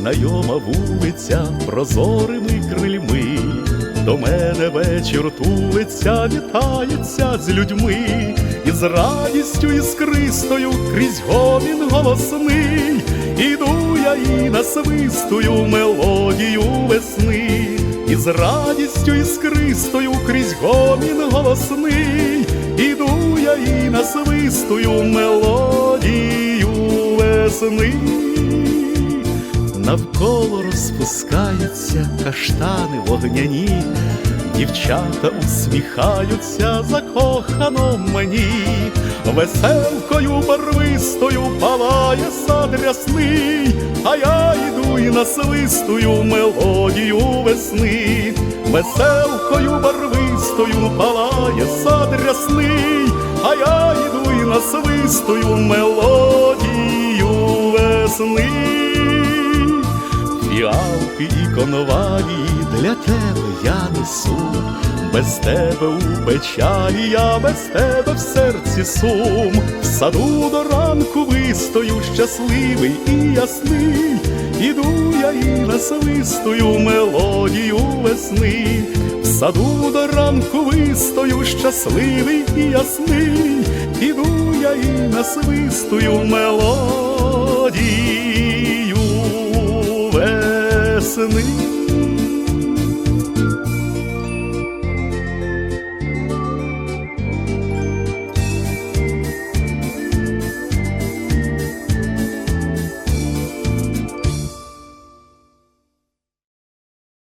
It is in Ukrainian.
знайома вулиця прозорими крильми. До мене вечір тулиться, вітається з людьми, і з радістю іскристою крізь гомін голосний. Іду я і насвистую мелодію весни, і з радістю іскристою крізь гомін голосний. Іду я і насвистую мелодію весни. Навколо розпускаються каштани вогняні, дівчата усміхаються закохано мені, веселкою барвистою палає сад рясний, а я йду і насвистую мелодію весни, веселкою барвистою палає сад рясний, а я йду і насвистую мелодію весни. Фіалки і конвалії для тебе я несу, без тебе у печалі, я без тебе в серці сум, в саду до ранку вистою щасливий і ясний, іду я і насвистую мелодію весни, в саду до ранку вистою щасливий і ясний, іду я і насвистую мелодію весни.